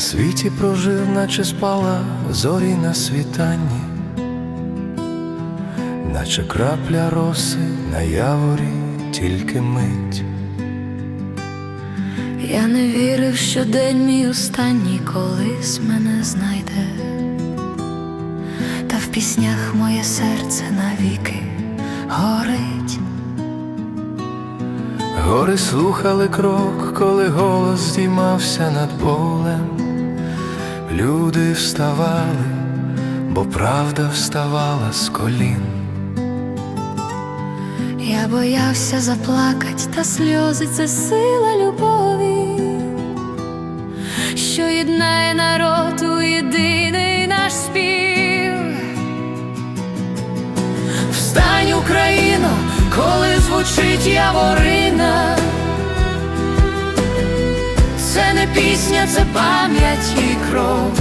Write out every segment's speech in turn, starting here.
світі прожив, наче спала зорі на світанні, наче крапля роси на яворі тільки мить. Я не вірив, що день мій останній колись мене знайде, та в піснях моє серце навіки горить. Гори слухали крок, коли голос здіймався над полем. Люди вставали, бо правда вставала з колін. Я боявся заплакать, та сльози це сила любові, що єднає народ у єдиний наш спів. Встань, Україно, коли звучить яворина. Не пісня, це пам'ять і кров.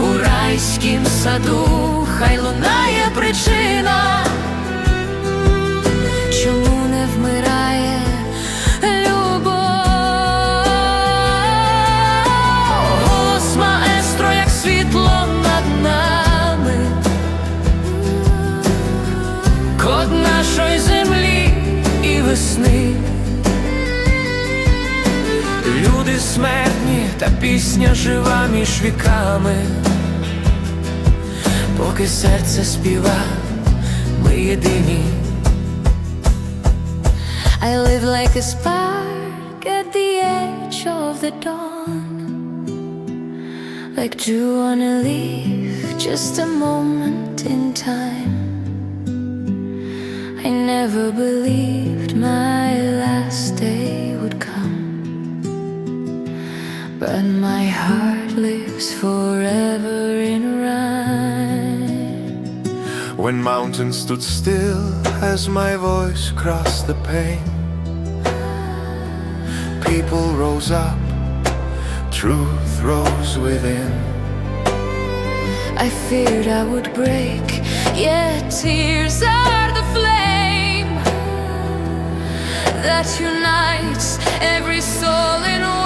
У райськім саду хай лунає причина, Люди смертні, та пісня жива між віками. Поки серце співа, ми єдині. I live like a spark at the edge of the dawn. Like dew on a leaf, just a moment in time. I never believed my But my heart lives forever in rhyme. When mountains stood still as my voice crossed the pane, people rose up, truth rose within. I feared I would break, yet tears are the flame that unites every soul in one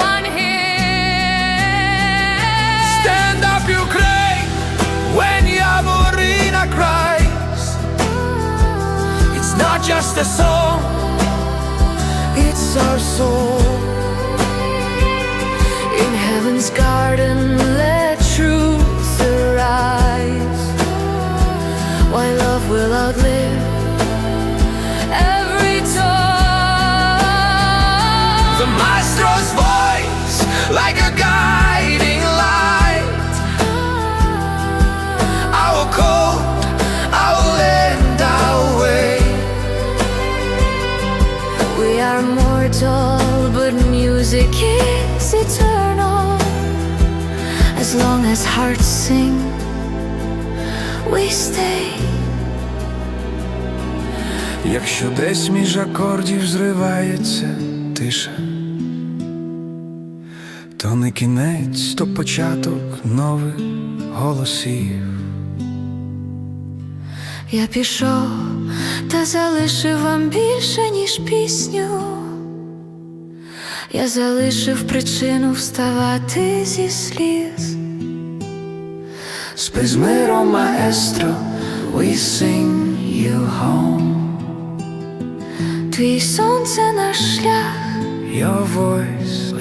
just a song, it's our soul. In heaven's garden, let truth arise. Why love will outlive every time. The maestro's voice, like a guiding As hearts sing, we stay. Якщо десь між акордів зривається тиша, то не кінець, то початок нових голосів. Я пішов та залишив вам більше, ніж пісню. Я залишив причину вставати зі сліз. З миром, маестро, we sing you home. Твій сонце наш шлях. Your voice